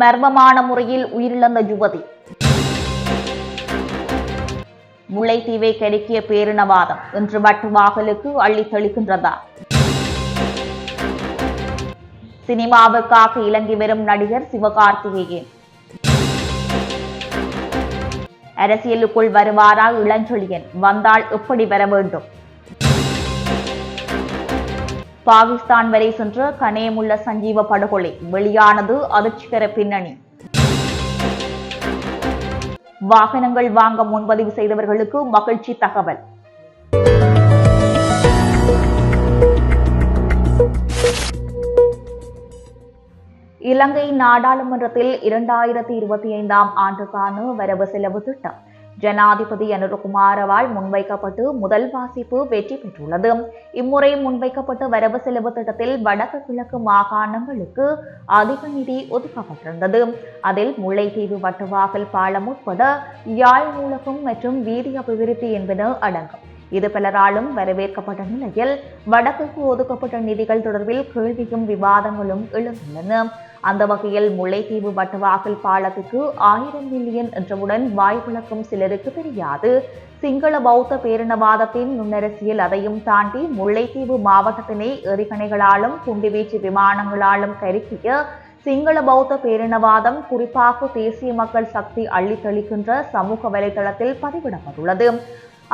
மர்மமான முறையில் உயிரிழந்த யுவதி. முல்லைத்தீவை கெடுக்கிய பேரினவாதம் இன்று வட்டுவாகலுக்கு அள்ளி தெளிக்கின்றதா? சினிமாவுக்காக இலங்கி வரும் நடிகர் சிவகார்த்திகேயன். அரசியலுக்குள் வருவாரா இளஞ்சொலியன் வந்தால் எப்படி வர வேண்டும்? பாகிஸ்தான் வரை சென்ற கனேமுள்ள சஞ்சீவ படுகொலை. வெளியானது அதிர்ச்சிகர பின்னணி. வாகனங்கள் வாங்க முன்பதிவு செய்தவர்களுக்கு மகிழ்ச்சி தகவல். இலங்கை நாடாளுமன்றத்தில் இரண்டாயிரத்தி இருபத்தி ஐந்தாம் ஆண்டுக்கான வரவு செலவு திட்டம். ஜனாதிபதி அனுரகுமாரவால் முன்வைக்கப்பட்டு முதல் வாசிப்பு வெற்றி பெற்றுள்ளது. இம்முறை முன்வைக்கப்பட்ட வரவு செலவு திட்டத்தில் வடக்கு கிழக்கு மாகாணங்களுக்கு அதிக நிதி ஒதுக்கப்பட்டிருந்தது. அதில் முல்லைத்தீவு வட்டுவாகல் பாலம் உட்பட யாழ் நூலகம் மற்றும் வீதி அபிவிருத்தி என்பன அடங்கும். இது பலராலும் வரவேற்கப்பட்ட நிலையில் வடக்குக்கு ஒதுக்கப்பட்ட நிதிகள் தொடர்பில் கேள்வியும் விவாதங்களும் எழுந்துள்ளன. அந்த வகையில் முல்லைத்தீவு வட்டவாகல் பாலத்துக்கு ஆயிரம் மில்லியன் என்றவுடன் வாய்ப்பிழக்கும் சிலருக்கு தெரியாது. சிங்கள பௌத்த பேரினவாதத்தின் நுண்ணரசியல் அதையும் தாண்டி முல்லைத்தீவு மாவட்டத்தினை எரிகணைகளாலும் குண்டுவீச்சு விமானங்களாலும் கருக்கிய சிங்கள பௌத்த பேரினவாதம் குறிப்பாக தேசிய மக்கள் சக்தி அள்ளித்தளிக்கின்ற சமூக வலைதளத்தில் பதிவிடப்பட்டுள்ளது.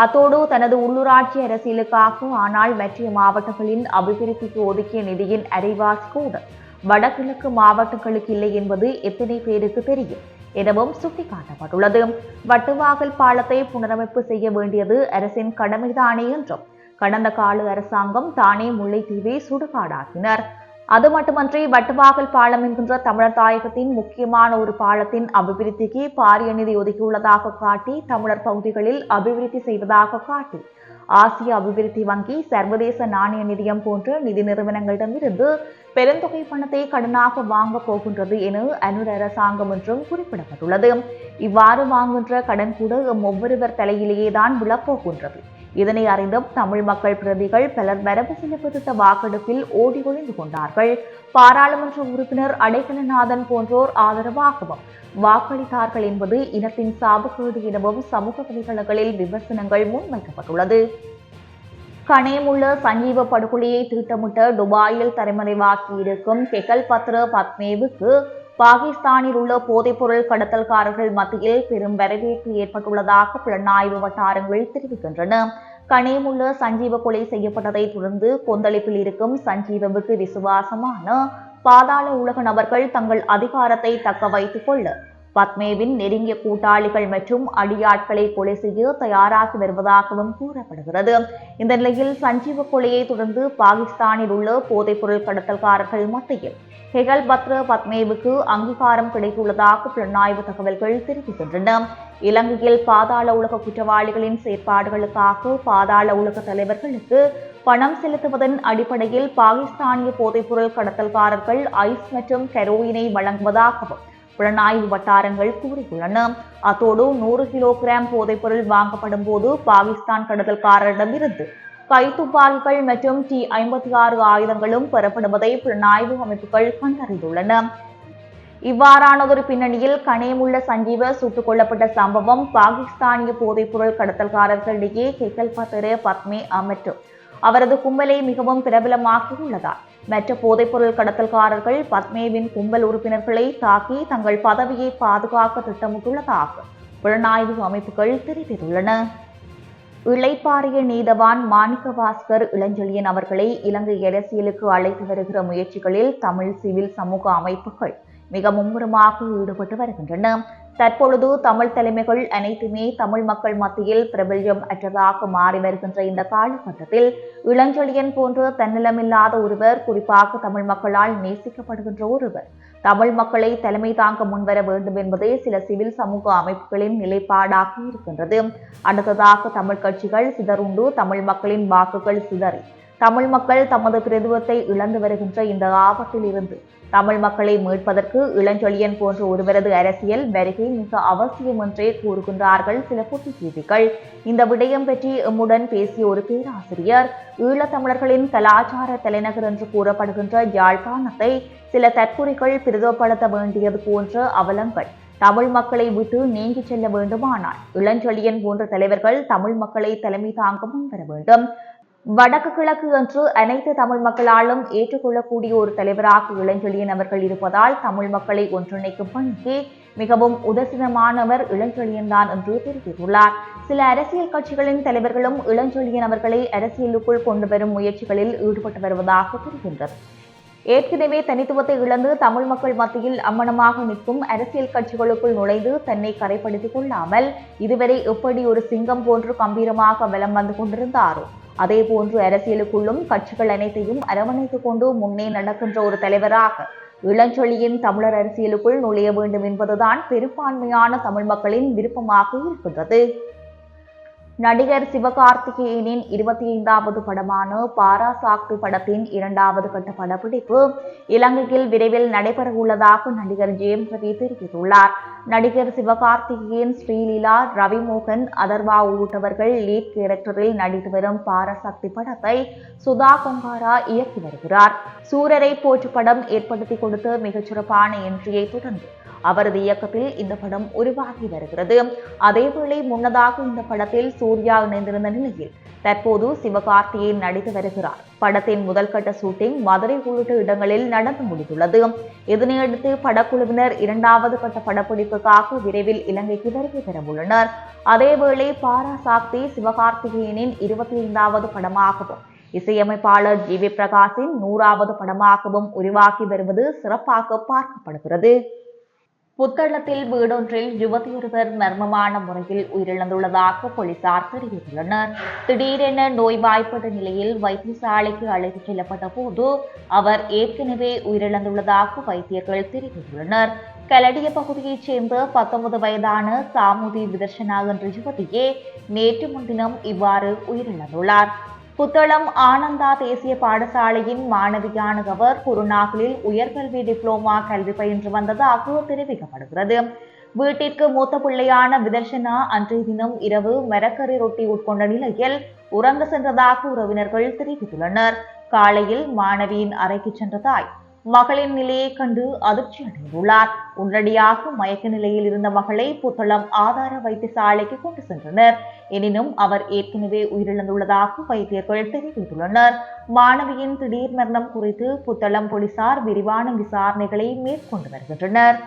அத்தோடு தனது உள்ளூராட்சி அரசியலுக்காக ஆனால் மற்ற மாவட்டங்களின் அபிவிருத்திக்கு ஒதுக்கிய நிதியின் அரைவாசி கூட வடகிழக்கு மாவட்டங்களுக்கு இல்லை என்பது எத்தனை பேருக்கு தெரியும் எனவும் சுட்டிக்காட்டப்பட்டுள்ளது. வட்டுவாகல் பாலத்தை புனரமைப்பு செய்ய வேண்டியது அரசின் கடமைதானே என்றும் கடந்த கால அரசாங்கம் தானே முல்லைத்தீவை சுடுகாடாக்கினர். அது மட்டுமன்றி வட்டுவாகல் பாலம் என்கின்ற தமிழர் தாயகத்தின் முக்கியமான ஒரு பாலத்தின் அபிவிருத்திக்கு பாரிய நிதி ஒதுக்கியுள்ளதாக காட்டி தமிழர் பகுதிகளில் அபிவிருத்தி செய்வதாக காட்டி ஆசிய அபிவிருத்தி வங்கி சர்வதேச நாணய நிதியம் போன்ற நிதி நிறுவனங்களிடமிருந்து பெருந்தொகை பணத்தை கடனாக வாங்க போகின்றது என அனுர் அரசாங்கம் என்றும் குறிப்பிடப்பட்டுள்ளது. இவ்வாறு வாங்குகின்ற கடன் கூட எம் ஒவ்வொருவர் தலையிலேயே தான் விழப்போகின்றது. இதனை அறிந்தும் தமிழ் மக்கள் பிரதிகள் பலர் வரவு செலவு திட்ட வாக்கெடுப்பில் ஓடி ஒழிந்து கொண்டார்கள். பாராளுமன்ற உறுப்பினர் அடைக்கலநாதன் போன்றோர் ஆதரவாகவும் வாக்களித்தார்கள் என்பது இனத்தின் சாபக்கேடு எனவும் சமூக வலைதளங்களில் விமர்சனங்கள் முன்வைக்கப்பட்டுள்ளது. கனேமுள்ள சஞ்சீவ படுகொலையை திட்டமிட்ட துபாயில் தலைமறைவாக்கியிருக்கும் கெகல் பத்ர பத்மேவுக்கு பாகிஸ்தானில் உள்ள போதைப்பொருள் கடத்தல்காரர்கள் மத்தியில் பெரும் வரவேற்பு ஏற்பட்டுள்ளதாக புலனாய்வு வட்டாரங்கள் தெரிவிக்கின்றன. கனேமுள்ள சஞ்சீவ கொலை செய்யப்பட்டதை தொடர்ந்து கொந்தளிப்பில் இருக்கும் சஞ்சீவவுக்கு விசுவாசமான பாதாள உலக நபர்கள் தங்கள் அதிகாரத்தை தக்க வைத்துக் கொள்ள பத்மேவின் நெருங்கிய கூட்டாளிகள் மற்றும் அடியாட்களை கொலை செய்ய தயாராகி வருவதாகவும் கூறப்படுகிறது. இந்த நிலையில் சஞ்சீவ கொலையை தொடர்ந்து பாகிஸ்தானில் உள்ள போதைப்பொருள் கடத்தல்காரர்கள் மத்தியில் ஹெகல் பத்ர பத்மேவுக்கு அங்கீகாரம் கிடைத்துள்ளதாக புலனாய்வு தகவல்கள் தெரிவிக்கின்றன இலங்கையில் பாதாள உலக குற்றவாளிகளின் செயற்பாடுகளுக்காக பாதாள உலக தலைவர்களுக்கு பணம் செலுத்துவதன் அடிப்படையில் பாகிஸ்தானிய போதைப்பொருள் கடத்தல்காரர்கள் ஐஸ் மற்றும் கெரோயினை வழங்குவதாகவும் புலனாய்வு வட்டாரங்கள் கூறியுள்ளன. அத்தோடு நூறு கிலோகிராம் போதைப்பொருள் வாங்கப்படும் போது பாகிஸ்தான் கடத்தல்காரரிடமிருந்து கைத்துப்பாக்கிகள் மற்றும் டி ஐம்பத்தி ஆறு ஆயுதங்களும் பெறப்படுவதை புலனாய்வு அமைப்புகள் கண்டறிந்துள்ளன. இவ்வாறானதொரு பின்னணியில் கனேமுள்ள சஞ்சீவ சுட்டுக் கொல்லப்பட்ட சம்பவம் பாகிஸ்தானிய போதைப்பொருள் கடத்தல்காரர்களிடையே கெகல் பத்திர பத்மே மற்றும் அவரது கும்பலை மிகவும் பிரபலமாக்கியுள்ளதால் மற்ற போதைப்பொருள் கடத்தல்காரர்கள் பத்மேவின் கும்பல் உறுப்பினர்களை தாக்கி தங்கள் பதவியை பாதுகாக்க திட்டமிட்டுள்ளதாக புலனாய்வு அமைப்புகள் தெரிவித்துள்ளன. இளைப்பாறிய நீதவான் மாணிக்க பாஸ்கர் இளஞ்செழியன் அவர்களை இலங்கை அரசியலுக்கு அழைத்து வருகிற முயற்சிகளில் தமிழ் சிவில் சமூக அமைப்புகள் மிக மும்முரமாக ஈடுபட்டு வருகின்றன. தற்பொழுது தமிழ் தலைமைகள் அனைத்துமே தமிழ் மக்கள் மத்தியில் பிரபல்யம் அற்றதாக மாறி வருகின்ற இந்த காலகட்டத்தில் இளஞ்செழியன் போன்ற தன்னலமில்லாத ஒருவர் குறிப்பாக தமிழ் மக்களால் நேசிக்கப்படுகின்ற ஒருவர் தமிழ் மக்களை தலைமை தாங்க முன்வர வேண்டும் என்பதே சில சிவில் சமூக அமைப்புகளின் நிலைப்பாடாக இருக்கின்றது. அடுத்ததாக தமிழ் கட்சிகள் சிதறுண்டு தமிழ் மக்களின் வாக்குகள் சிதறி தமிழ் மக்கள் தமது பிரதுவத்தை இழந்து வருகின்ற இந்த ஆபத்தில் இருந்து தமிழ் மக்களை மீட்பதற்கு இளஞ்சொலியன் போன்ற ஒருவரது அரசியல் வருகை மிக அவசியம் என்றே கூறுகின்றார்கள் சில புத்திஜீவிகள் இந்த விடயம் பற்றி எம்முடன் பேசிய ஒரு பேராசிரியர் ஈழத்தமிழர்களின் கலாச்சார தலைநகர் என்று கூறப்படுகின்ற யாழ்ப்பாணத்தை சில தற்குறிகள் பிரதப்படுத்த வேண்டியது போன்ற அவலங்கள் தமிழ் மக்களை விட்டு நீங்கி செல்ல வேண்டுமானால் இளஞ்சொலியன் போன்ற தலைவர்கள் தமிழ் மக்களை தலைமை தாங்க முன்வர வேண்டும். வடக்கு கிழக்கு என்று அனைத்து தமிழ் மக்களாலும் ஏற்றுக்கொள்ளக்கூடிய ஒரு தலைவராக இளஞ்செழியன் அவர்கள் இருப்பதால் தமிழ் மக்களை ஒன்றிணைக்கும் பணிக்கு மிகவும் உதசிதமானவர் இளஞ்செழியன் தான் என்று தெரிவித்துள்ளார். சில அரசியல் கட்சிகளின் தலைவர்களும் இளஞ்செழியன் அவர்களை அரசியலுக்குள் கொண்டு வரும் முயற்சிகளில் ஈடுபட்டு வருவதாக தெரிகின்றது. ஏற்கனவே தனித்துவத்தை இழந்து தமிழ் மக்கள் மத்தியில் அம்மனமாக நிற்கும் அரசியல் கட்சிகளுக்குள் நுழைந்து தன்னை கரைப்படுத்திக் கொள்ளாமல் இதுவரை எப்படி ஒரு சிங்கம் போன்று கம்பீரமாக வலம் வந்து கொண்டிருந்தாரோ? அதே போன்று அரசியலுக்குள்ளும் கட்சிகள் அனைத்தையும் அரவணைத்துக் கொண்டு முன்னே நடக்கின்ற ஒரு தலைவராக இளஞ்சொலியின் தமிழர் அரசியலுக்குள் நுழைய வேண்டும் என்பதுதான் பெரும்பான்மையான தமிழ் மக்களின் விருப்பமாக இருக்கின்றது. நடிகர் சிவகார்த்திகேயனின் இருபத்தி ஐந்தாவது படமான பாராசாக்தி படத்தின் இரண்டாவது கட்ட படப்பிடிப்பு இலங்கையில் விரைவில் நடைபெற உள்ளதாக நடிகர் ஜெயம் ரவி தெரிவித்துள்ளார். நடிகர் சிவகார்த்திகேயன் ஸ்ரீலீலா ரவிமோகன் அதர்வா உள்ளிட்டவர்கள் லீட் கேரக்டரில் நடித்து வரும் பாராசக்தி படத்தை சுதா கொங்காரா இயக்கி வருகிறார். சூரரை போற்று படம் ஏற்படுத்தி கொடுத்த மிகச்சிறப்பான என்ட்ரியை தொடர்ந்து அவரது இயக்கத்தில் இந்த படம் உருவாகி வருகிறது. அதேவேளை முன்னதாக இந்த படத்தில் சூ சூர்யா இணைந்திருந்த நிலையில் தற்போது சிவகார்த்திகேயன் நடித்து வருகிறார். படத்தின் முதல் கட்ட ஷூட்டிங் மதுரை உள்ளிட்ட இடங்களில் நடந்து முடிந்துள்ளது. இதனையடுத்து படக்குழுவினர் இரண்டாவது கட்ட படப்பிடிப்புக்காக விரைவில் இலங்கைக்கு வருகை பெறவுள்ளனர் அதேவேளை பாராசாக்தி சிவகார்த்திகேயனின் இருபத்தி ஐந்தாவது படமாகவும் இசையமைப்பாளர் ஜி வி பிரகாஷின் நூறாவது படமாகவும் உருவாகி வருவது சிறப்பாக பார்க்கப்படுகிறது. புத்தளத்தில் வீடொன்றில் யுவதியொருவர் மர்மமான முறையில் உயிரிழந்துள்ளதாக போலீசார் தெரிவித்துள்ளனர். திடீரென நோய்வாய்ப்பட்ட நிலையில் வைத்தியசாலைக்கு அழைத்துச் செல்லப்பட்ட போது அவர் ஏற்கனவே உயிரிழந்துள்ளதாக வைத்தியர்கள் தெரிவித்துள்ளனர். கலடிய பகுதியைச் சேர்ந்த பத்தொன்பது வயதான சாமுதி விதர்ஷனா என்ற யுவதியே நேற்று முன்தினம் இவ்வாறு உயிரிழந்துள்ளார். புத்தளம் ஆனந்தா தேசிய பாடசாலையின் மாணவியான அவர் குருநாகலில் உயர்கல்வி டிப்ளோமா கல்வி பயின்று வந்ததாக தெரிவிக்கப்படுகிறது. வீட்டிற்கு மூத்த பிள்ளையான விதர்ஷனா அன்றைய தினம் இரவு மரக்கறி ரொட்டி உட்கொண்ட நிலையில் உறங்க சென்றதாக உறவினர்கள் தெரிவித்துள்ளனர். காலையில் மாணவியின் அறைக்கு சென்ற தாய் மகளின் நிலையை கண்டு அதிர்ச்சி அடைந்துள்ளார். உடனடியாக மயக்க நிலையில் இருந்த மகளை புத்தளம் ஆதார வைத்தியசாலைக்கு கொண்டு சென்றனர். எனினும் அவர் ஏற்கனவே உயிரிழந்துள்ளதாக வைத்தியர்கள் தெரிவித்துள்ளனர். மாணவியின் திடீர் மரணம் குறித்து புத்தளம் போலீசார் விரிவான விசாரணைகளை மேற்கொண்டு வருகின்றனர்.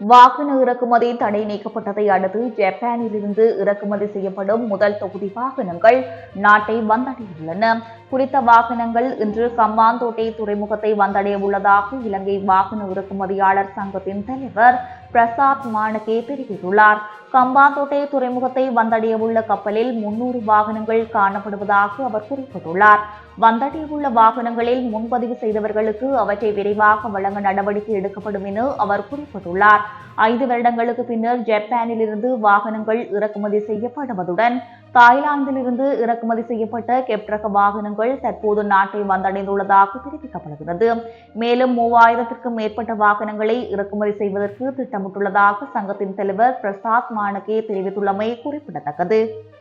வாகன இறக்குமதி தடை நீக்கப்பட்டதை அடுத்து ஜப்பானிலிருந்து இறக்குமதி செய்யப்படும் முதல் தொகுதி வாகனங்கள் நாட்டை வந்தடையுள்ளன குறித்த வாகனங்கள் இன்று கம்மாந்தோட்டை துறைமுகத்தை வந்தடைய உள்ளதாக இலங்கை வாகன இறக்குமதியாளர் சங்கத்தின் தலைவர் பிரசாத் மானகே தெரிவித்துள்ளார். கம்பாந்தோட்டை துறைமுகத்தை வந்தடைய உள்ள கப்பலில் முன்னூறு வாகனங்கள் காணப்படுவதாக அவர் குறிப்பிட்டுள்ளார். வந்தடையுள்ள வாகனங்களில் முன்பதிவு செய்தவர்களுக்கு அவற்றை விரைவாக வழங்க நடவடிக்கை எடுக்கப்படும் என அவர் குறிப்பிட்டுள்ளார். ஐந்து வருடங்களுக்கு பின்னர் ஜப்பானிலிருந்து வாகனங்கள் இறக்குமதி செய்யப்படுவதுடன் தாய்லாந்திலிருந்து இறக்குமதி செய்யப்பட்ட கெப்ரக வாகனங்கள் தற்போது நாட்டை வந்தடைந்துள்ளதாக தெரிவிக்கப்படுகிறது. மேலும் மூவாயிரத்திற்கும் மேற்பட்ட வாகனங்களை இறக்குமதி செய்வதற்கு திட்டமிட்டுள்ளதாக சங்கத்தின் தலைவர் பிரசாத் மானகே தெரிவித்துள்ளமை குறிப்பிடத்தக்கது.